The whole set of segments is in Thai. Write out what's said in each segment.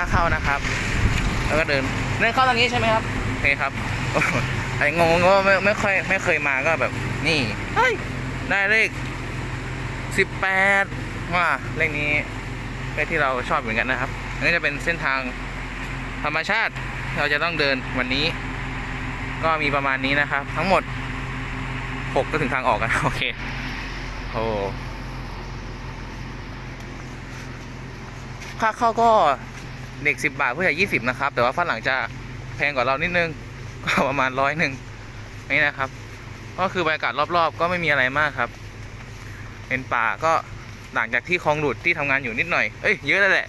ค่าเข้านะครับ แล้วก็เดินเดินเข้าตรงนี้ใช่ไหมครับโอเคครับโอ้โหไอ้งงก็ไม่ไม่ค่อยไม่เคยมาก็แบบ นี่เฮ้ยได้เลขสิบแปดว่าเลขนี้เลขที่เราชอบเหมือนกันนะครับอันนี้จะเป็นเส้นทางธรรมชาติที่เราจะต้องเดินวันนี้ ก็มีประมาณนี้นะครับ ทั้งหมดหกก็ถึงทางออกกันโอเคโอ้ค่าเข้าก็ เด็กสิบบาทผู้ใหญ่ยี่สิบนะครับ แต่ว่าฝรั่งจะแพงกว่าเรานิดนึงก็ประมาณร้อยหนึ่งนี่นะครับ ก็คือบรรยากาศรอบๆ ก็ไม่มีอะไรมากครับ เป็นป่าก็ต่างจากที่คลองหลุดที่ทำงานอยู่นิดหน่อยเอ้ยเยอะแล้วแหละ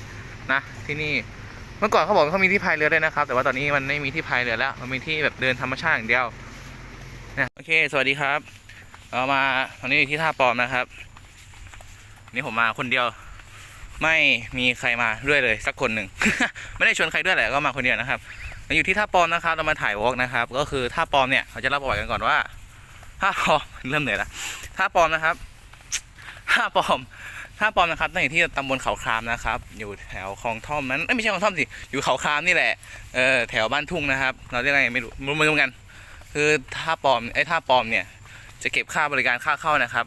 นะที่นี่เมื่อก่อนเขาบอกเขามีที่พายเรือด้วยนะครับ แต่ว่าตอนนี้มันไม่มีที่พายเรือแล้วมันมีที่แบบเดินธรรมชาติอย่างเดียวนะโอเค สวัสดีครับ เรามาตอนนี้อยู่ที่ท่าปอมนะครับ นี่ผมมาคนเดียว ไม่มีใครมาด้วยเลยสักคนหนึ่ง ไม่ได้ชวนใครด้วยแหละก็มาคนเดียวนะครับเราอยู่ที่ท่าปอมนะครับเรามาถ่ายวอล์กนะครับ ก็คือท่าปอมเนี่ยเขาจะเล่าประวัติกันก่อนว่าท่าปอมเริ่มเหนื่อยละท่าปอมนะครับท่าปอมท่าปอมนะครับตั้งอยู่ที่ตำบลเขาครามนะครับ อยู่แถวคลองท่อมนั้นไม่ใช่คลองท่อมสิอยู่เขาครามนี่แหละเออแถวบ้านทุ่งนะครับ เราเรียกอะไรไม่รู้ไม่รู้มือกัน คือท่าปอมไอ้ท่าปอมเนี่ย จะเก็บค่าบริการค่าเข้านะครับ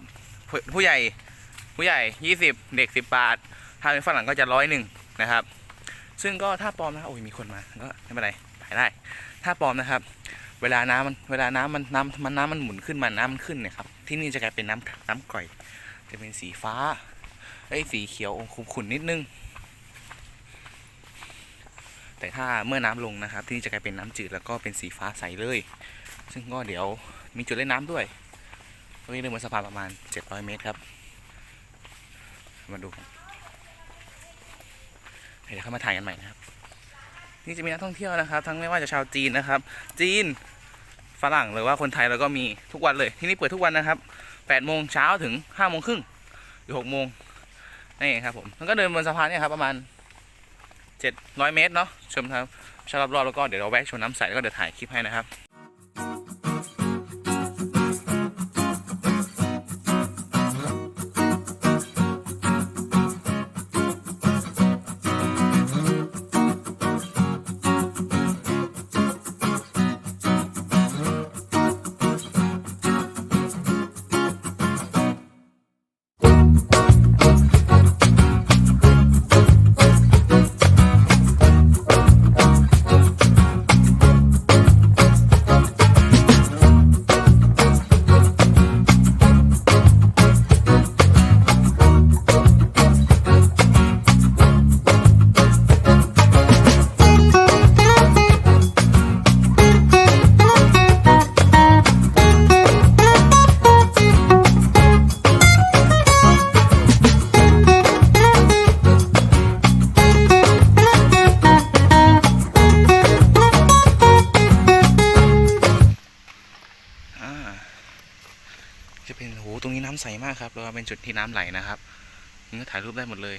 ผู้ผู้ใหญ่ผู้ใหญ่ยี่สิบเด็กสิบบาท ถ้าเป็นฝรั่งก็จะร้อยหนึ่งนะครับ ซึ่งก็ท่าปลอมนะโอ้ยมีคนมาก็ไม่เป็นไรถ่ายได้ท่าปลอมนะครับ เวลาน้ำมันเวลาน้ำมันน้ำมันน้ำมันหมุนขึ้นมาน้ำมันขึ้นเนี่ยครับที่นี่จะกลายเป็นน้ำน้ำกร่อย จะเป็นสีฟ้าไอ้ยสีเขียวอมขุ่นๆนิดนึง แต่ถ้าเมื่อน้ำลงนะครับ ที่นี่จะกลายเป็นน้ำจืดแล้วก็เป็นสีฟ้าใสเลย ซึ่งก็เดี๋ยวมีจุดเล่นน้ำด้วยตรงนี้เดินบนสะพานประมาณ 700 เมตรครับ มาดูกัน เดี๋ยวเข้ามาถ่ายกันใหม่นะครับ นี่จะมีนักท่องเที่ยวนะครับ ทั้งไม่ว่าจะชาวจีนนะครับ จีนฝรั่งหรือว่าคนไทยเราก็มีทุกวันเลย ที่นี่เปิดทุกวันนะครับ8โมงเช้าถึง5โมงครึ่งหรือ6โมงนี่ครับผมมันก็เดินบนสะพานเนี่ยครับประมาณ700เมตรเนาะชมครับชมรอบๆแล้วก็เดี๋ยวเราแวะชมน้ำใสแล้วก็เดี๋ยวถ่ายคลิปให้นะครับำใสมากครับแล้วก็เป็นจุดที่น้ำไหลนะครับนี่ก็ถ่ายรูปได้หมดเลย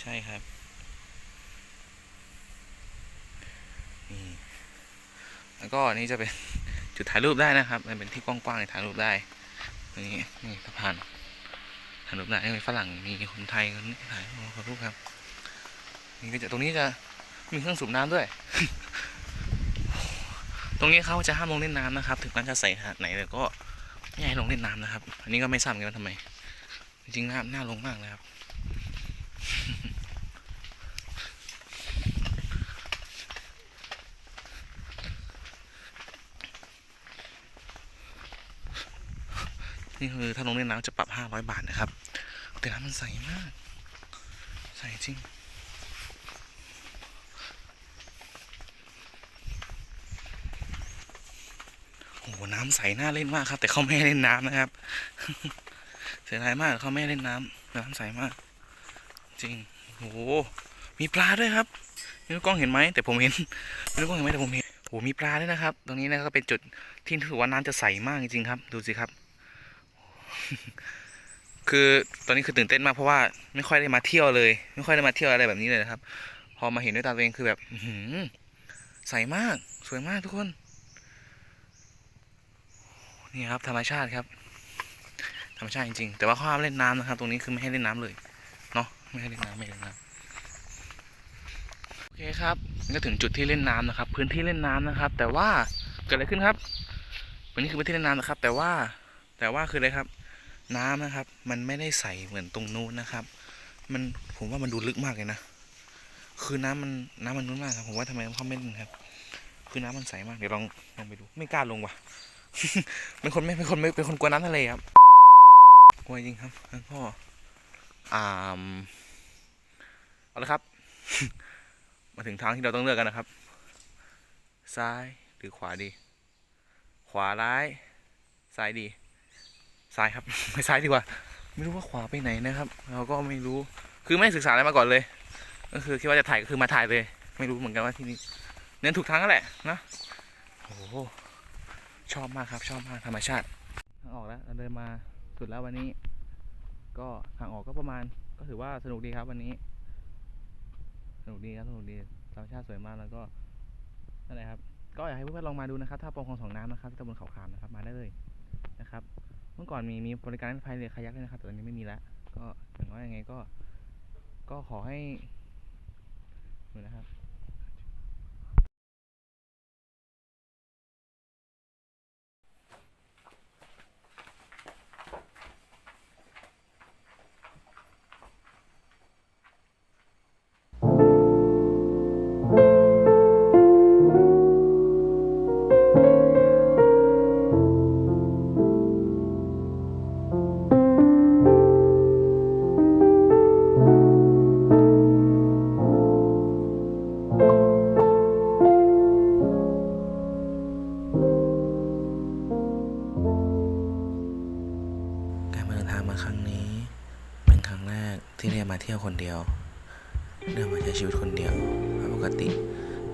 ใช่ครับนี่แล้วก็นี่จะเป็นจุดถ่ายรูปได้นะครับ มันเป็นที่กว้างๆถ่ายรูปได้นี้นี่สะพานถ่ายรูปได้มีฝรั่งมีคนไทยคนถ่ายรูปครับนี่ก็จะตรงนี้จะมีเครื่องสูบน้ำด้วย ตรงนี้เขาจะห้ามลงเล่นน้ำนะครับ ถึงน้ำจะใสขนาดไหนแต่ก็ ไม่ให้ลงเล่นน้ำนะครับ อันนี้ก็ไม่ทราบกันว่าทำไม จริงๆน้ำน่าลงมากเลยครับ นี่คือถ้าลงเล่นน้ำจะปรับ 500 บาทนะครับ แต่น้ำมันใสมาก ใสจริง โอ้โหน้ำใสน่าเล่นมากครับ แต่เขาไม่ให้เล่นน้ำนะครับ เสียดายมากเขาไม่ให้เล่นน้ำน้ำใสมาก จริงโอ้โหมีปลาด้วยครับไม่รู้กล้องเห็นไหมแต่ผมเห็นไม่รู้กล้องเห็นไหมแต่ผมเห็นโอ้โหมีปลาด้วยนะครับ ตรงนี้นะครับเป็นจุดที่ถือว่าน้ำจะใสมากจริงๆครับ ดูสิครับ คือตอนนี้คือตื่นเต้นมากเพราะว่าไม่ค่อยได้มาเที่ยวเลย ไม่ค่อยได้มาเที่ยวอะไรแบบนี้เลยนะครับ พอมาเห็นด้วยตาตัวเองคือแบบหืใสมากสวยมากทุกคน นี่ครับธรรมชาติครับ ธรรมชาติจริงๆ แต่ว่าเขาห้ามเล่นน้ำนะครับ ตรงนี้คือไม่ให้เล่นน้ำเลยเนาะไม่ให้เล่นน้ำไม่ให้เล่นน้ำโอเคครับก็ถึงจุดที่เล่นน้ำนะครับ พื้นที่เล่นน้ำนะครับ แต่ว่าเกิดอะไรขึ้นครับวันนี้คือพื้นที่เล่นน้ำนะครับ แต่ว่าแต่ว่าคืออะไรครับ น้ำนะครับ มันไม่ได้ใสเหมือนตรงนู้นนะครับ มันผมว่ามันดูลึกมากเลยนะคือน้ำมันน้ำมันนู้นมากครับผมว่าทำไมเขาไม่เล่นครับ คือน้ำมันใสมากเดี๋ยวลองลองไปดู ไม่กล้าลงว่ะ เป็นคนไม่เป็นคนไม่เป็นคนกลัวน้ำทะเลครับกลัวจริงครับแล้วก็อ่าเอาละครับ มาถึงทางที่เราต้องเลือกกันนะครับ ซ้ายหรือขวาดี ขวาร้าย ซ้ายดี ซ้ายครับไม่ซ้ายดีกว่า ไม่รู้ว่าขวาไปไหนนะครับ เราก็ไม่รู้คือไม่ศึกษาอะไรมาก่อนเลย ก็คือคิดว่าจะถ่ายก็คือมาถ่ายเลย ไม่รู้เหมือนกันว่าที่นี่เน้นถูกทางนั่นแหละนะโอ้โหช อบมากครับ ชอบมากธรรมชาติทางออกแล้วเราเดินมาสุดแล้ววันนี้ ก็ทางออกก็ประมาณ ก็ถือว่าสนุกดีครับวันนี้ สนุกดีครับสนุกดีธรรมชาติสวยมากแล้วก็นั่นแหละครับก็อยากให้เพื่อนๆลองมาดูนะครับ ถ้าปองคลองสองน้ำนะครับที่ตำบลเขาขามนะครับมาได้เลยนะครับ เมื่อก่อนมีมีบริการพายเรือคายักด้วยนะครับแต่ตอนนี้ไม่มีแล้วก็อย่างว่ายังไงก็ ก็ขอให้ดูนะครับ ที่ได้มาเที่ยวคนเดียวได้มาใช้ชีวิตคนเดียวเพปกติ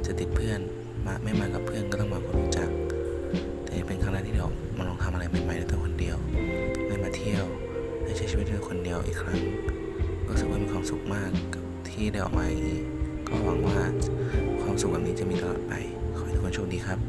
จะติดเพื่อนมาไม่มากับเพื่อนก็ต้องมาคนรู้จัก แต่เป็นครั้งแรกที่ได้ออกมาลองทำอะไรใหม่ๆด้วยตัวคนเดียวได้มาเที่ยวได้ใช้ชีวิตด้วยคนเดียวอีกครั้งก็รู้สึกว่ามีความสุขมากกับที่ได้ออกมาอย่างนี้ก็หวังว่าความสุขแบบนี้จะมีตลอดไป ขอให้ทุกคนโชคดีครับ